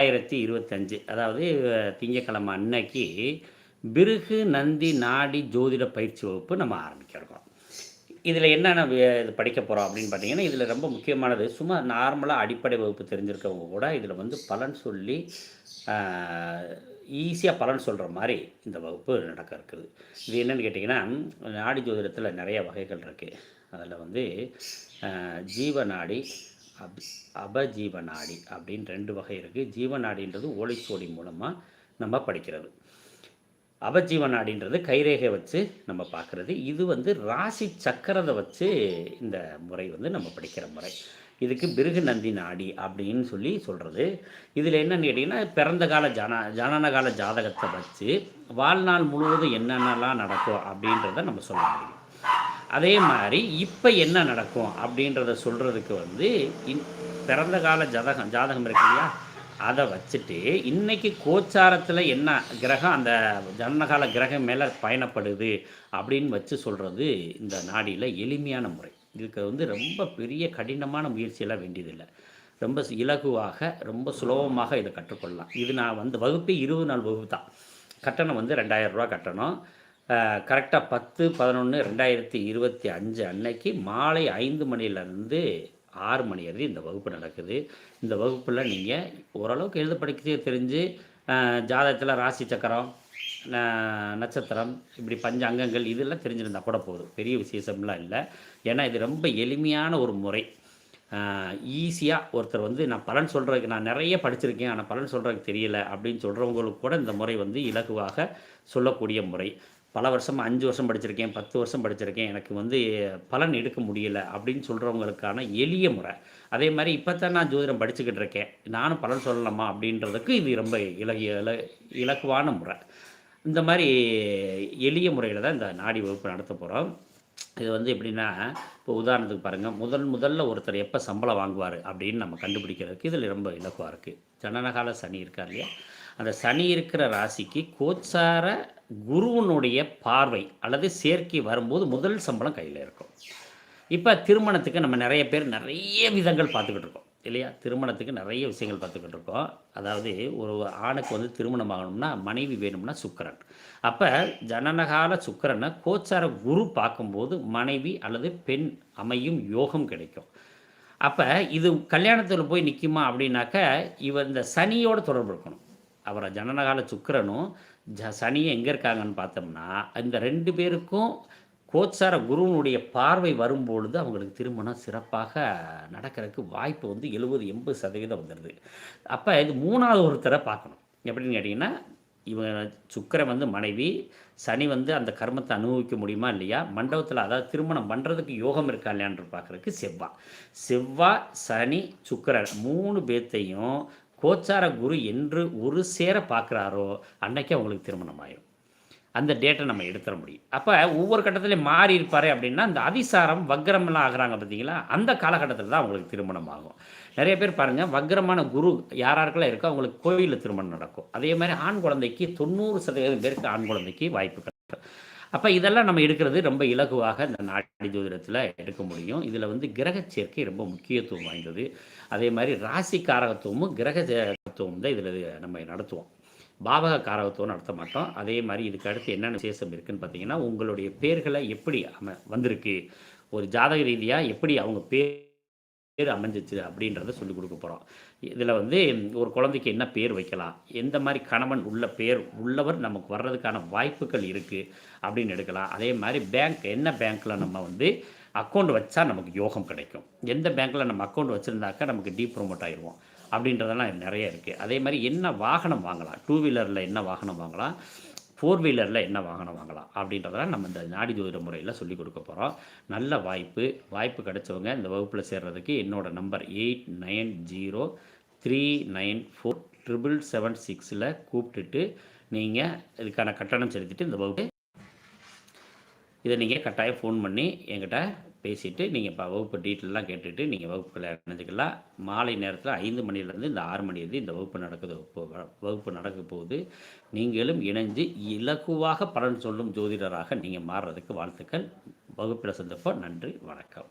ரெண்டாயிரத்தி இருபத்தஞ்சு அதாவது திங்கக்கிழமை அன்னைக்கு பிருகு நந்தி நாடி ஜோதிட பயிற்சி வகுப்பு நம்ம ஆரம்பிக்கிறோம். இதில் என்னென்ன இது படிக்க போகிறோம் அப்படின்னு பார்த்தீங்கன்னா இதில் ரொம்ப முக்கியமானது சும்மா நார்மலாக அடிப்படை வகுப்பு தெரிஞ்சிருக்கவங்க கூட இதில் வந்து பலன் சொல்லி ஈஸியாக பலன் சொல்கிற மாதிரி இந்த வகுப்பு நடக்க இருக்குது. இது என்னென்னு கேட்டிங்கன்னா நாடி ஜோதிடத்தில் நிறைய வகைகள் இருக்குது அதில் வந்து ஜீவ ஜீவநாடி அப் அபஜீவநாடி அப்படின்னு ரெண்டு வகை இருக்குது ஜீவநாடின்றது ஓலைச்சோடி மூலமாக நம்ம படிக்கிறது. அபஜீவநாடின்றது கைரேகை வச்சு நம்ம பார்க்குறது. இது வந்து ராசி சக்கரத்தை வச்சு இந்த முறை வந்து நம்ம படிக்கிற முறை. இதுக்கு பிருகு நந்தி நாடி அப்படின்னு சொல்லி சொல்கிறது இதில் என்னன்னு கேட்டிங்கன்னா பிறந்த கால ஜன ஜனன கால ஜாதகத்தை வச்சு வாழ்நாள் முழுவதும் என்னென்னலாம் நடக்கும் அப்படின்றத நம்ம சொல்ல முடியும். அதே மாதிரி இப்போ என்ன நடக்கும் அப்படின்றத சொல்கிறதுக்கு வந்து இன் பிறந்த கால ஜாதகம் ஜாதகம் இருக்கு இல்லையா? அதை வச்சுட்டு இன்றைக்கி கோச்சாரத்தில் என்ன கிரகம் அந்த ஜனகால கிரகம் மேலே பயணப்படுது அப்படின்னு வச்சு சொல்கிறது இந்த நாடியில் எளிமையான முறை. இதுக்கு வந்து ரொம்ப பெரிய கடினமான முயற்சியெல்லாம் வேண்டியதில்லை. ரொம்ப இலகுவாக ரொம்ப சுலபமாக இதை கற்றுக்கொள்ளலாம். இது நான் வந்து வகுப்பே இருபது நாள் வகுப்பு தான். கட்டணம் வந்து ரெண்டாயிரம் ரூபா கட்டணம். கரெக்டாக பத்து பதினொன்று ரெண்டாயிரத்தி இருபத்தி அஞ்சு அன்னைக்கு மாலை ஐந்து மணிலேருந்து ஆறு மணி வரை இந்த வகுப்பு நடக்குது. இந்த வகுப்பில் நீங்கள் ஓரளவுக்கு எழுத படிக்கிறதே தெரிஞ்சு ஜாதகத்தில் ராசி சக்கரம் நட்சத்திரம் இப்படி பஞ்ச அங்கங்கள் இதெல்லாம் தெரிஞ்சிருந்தால் கூட போதும். பெரிய விசேஷம்லாம் இல்லை. ஏன்னா இது ரொம்ப எளிமையான ஒரு முறை. ஈஸியாக ஒருத்தர் வந்து நான் பலன் சொல்கிறதுக்கு நான் நிறைய படிச்சிருக்கேன் ஆனால் பலன் சொல்கிறதுக்கு தெரியல அப்படின்னு சொல்கிறவங்களுக்கு கூட இந்த முறை வந்து இலகுவாக சொல்லக்கூடிய முறை. பல வருஷம் அஞ்சு வருஷம் படிச்சிருக்கேன் பத்து வருஷம் படிச்சிருக்கேன் எனக்கு வந்து பலன் எடுக்க முடியலை அப்படின்னு சொல்கிறவங்களுக்கான எளிய முறை. அதே மாதிரி இப்போ தான் நான் ஜோதிடம் படிச்சுக்கிட்டு இருக்கேன். நானும் பலன் சொல்லலாமா அப்படின்றதுக்கு இது ரொம்ப இலகிய இல இலக்குவான முறை. இந்த மாதிரி எளிய முறையில் தான் இந்த நாடி வகுப்பு நடத்த போகிறோம் இது வந்து எப்படின்னா இப்போ உதாரணத்துக்கு பாருங்கள் முதல் முதல்ல ஒருத்தர் எப்போ சம்பளம் வாங்குவார் அப்படின்னு நம்ம கண்டுபிடிக்கிறதுக்கு இதில் ரொம்ப இலக்குவாக இருக்குது ஜனனகால சனி இருக்கார் இல்லையா? அந்த சனி இருக்கிற ராசிக்கு கோச்சார குருவனுடைய பார்வை அல்லது சேர்க்கை வரும்போது முதல் சம்பளம் கையில் இருக்கும். இப்போ திருமணத்துக்கு நம்ம நிறைய பேர் நிறைய விதங்கள் பார்த்துக்கிட்டு இருக்கோம். இல்லையா? திருமணத்துக்கு நிறைய விஷயங்கள் பார்த்துக்கிட்டு இருக்கோம். அதாவது ஒரு ஆணுக்கு வந்து திருமணம் ஆகணும்னா மனைவி வேணும்னா சுக்கிரன். அப்போ ஜனனகால சுக்கிரனை கோச்சார குரு பார்க்கும்போது மனைவி அல்லது பெண் அமையும் யோகம் கிடைக்கும். அப்போ இது கல்யாணத்தில் போய் நிற்குமா அப்படின்னாக்க இவ இந்த சனியோட தொடர்பு இருக்கணும். அவரை ஜனனகால சுக்கிரனும் ஜ சனி எங்கே இருக்காங்கன்னு பார்த்தோம்னா இந்த ரெண்டு பேருக்கும் கோச்சார குருவனுடைய பார்வை வரும்பொழுது அவங்களுக்கு திருமணம் சிறப்பாக நடக்கிறதுக்கு வாய்ப்பு வந்து எழுபது எண்பது சதவீதம் வந்துடுது அப்போ இது மூணாவது ஒருத்தரை பார்க்கணும். எப்படின்னு கேட்டிங்கன்னா இவன் சுக்கிரன் வந்து மனைவி சனி வந்து அந்த கர்மத்தை அனுபவிக்க முடியுமா இல்லையா? மண்டபத்தில் அதாவது திருமணம் பண்ணுறதுக்கு யோகம் இருக்கா இல்லையான்னு பார்க்குறதுக்கு செவ்வாய் செவ்வாய் சனி சுக்கரன் மூணு பேர்த்தையும் கோச்சார குரு என்று ஒரு சேர பார்க்குறாரோ அன்னைக்கு அவங்களுக்கு திருமணம் ஆயிடும் அந்த டேட்டை நம்ம எடுத்துட முடியும். அப்போ ஒவ்வொரு கட்டத்துலேயும் மாறி இருப்பார் அப்படின்னா அந்த அதிசாரம் வக்ரம்லாம் ஆகிறாங்க பார்த்தீங்களா? அந்த காலகட்டத்தில் தான் அவங்களுக்கு திருமணம் ஆகும் நிறைய பேர் பாருங்கள் வக்ரமான குரு யாராருக்கெல்லாம் இருக்கோ அவங்களுக்கு கோவிலில் திருமணம் நடக்கும். அதே மாதிரி ஆண் குழந்தைக்கு தொண்ணூறு சதவீதம் பேருக்கு ஆண் குழந்தைக்கு வாய்ப்பு கிடைக்கும். அப்போ இதெல்லாம் நம்ம எடுக்கிறது ரொம்ப இலகுவாக இந்த நாடி ஜோதிடத்தில் எடுக்க முடியும். இதில் வந்து கிரக சேர்க்கை ரொம்ப முக்கியத்துவம் வாய்ந்தது. அதே மாதிரி ராசி காரகத்துவமும் கிரக காரகத்துவம் தான் இதில் நம்ம நடத்துவோம். பாவக காரகத்துவம் நடத்த மாட்டோம். அதே மாதிரி இதுக்கு அடுத்து என்னென்ன விசேஷம் இருக்குன்னு பார்த்தீங்கன்னா உங்களுடைய பேர்களை எப்படி அம வந்திருக்கு ஒரு ஜாதக ரீதியாக எப்படி அவங்க பேர் அமைஞ்சிச்சு அப்படின்றத சொல்லிக் கொடுக்க போகிறோம் இதில் வந்து ஒரு குழந்தைக்கு என்ன பேர் வைக்கலாம் எந்த மாதிரி கணவன் உள்ள பேர் உள்ளவர் நமக்கு வர்றதுக்கான வாய்ப்புகள் இருக்குது அப்படின்னு எடுக்கலாம். அதே மாதிரி பேங்க் என்ன பேங்க்கில் நம்ம வந்து அக்கௌண்ட் வச்சா நமக்கு யோகம் கிடைக்கும். எந்த பேங்க்கில் நம்ம அக்கௌண்ட் வச்சுருந்தாக்கா நமக்கு டீ ப்ரொமோட் ஆயிடுவோம் அப்படின்றதெல்லாம் நிறைய இருக்குது அதே மாதிரி என்ன வாகனம் வாங்கலாம் டூ வீலரில் என்ன வாகனம் வாங்கலாம் ஃபோர் வீலரில் என்ன வாகனம் வாங்கலாம் அப்படின்றதெல்லாம் நம்ம இந்த நாடி ஜோதிட முறையில் சொல்லிக் கொடுக்க போகிறோம் நல்ல வாய்ப்பு. வாய்ப்பு கிடைச்சவங்க இந்த வகுப்பில் சேர்றதுக்கு என்னோடய number eight nine zero three nine four triple seven சிக்ஸில் கூப்பிட்டுட்டு நீங்கள் இதுக்கான கட்டணம் செலுத்திட்டு இந்த வகுப்பு இதை நீங்கள் கட்டாயம் ஃபோன் பண்ணி எங்கிட்ட பேசிவிட்டு நீங்கள் இப்போ வகுப்பு டீட்டெயிலாம் கேட்டுட்டு நீங்கள் வகுப்பில் இணைஞ்சிக்கலாம் மாலை நேரத்தில் ஐந்து மணிலேருந்து இந்த ஆறு மணி வரைக்கும் இந்த வகுப்பு நடக்குது. வகுப்பு நடக்க போகுது. நீங்களும் இணைஞ்சு இலகுவாக பலன் சொல்லும் ஜோதிடராக நீங்கள் மாறுறதுக்கு வாழ்த்துக்கள். வகுப்பில் சந்திப்போம். நன்றி. வணக்கம்.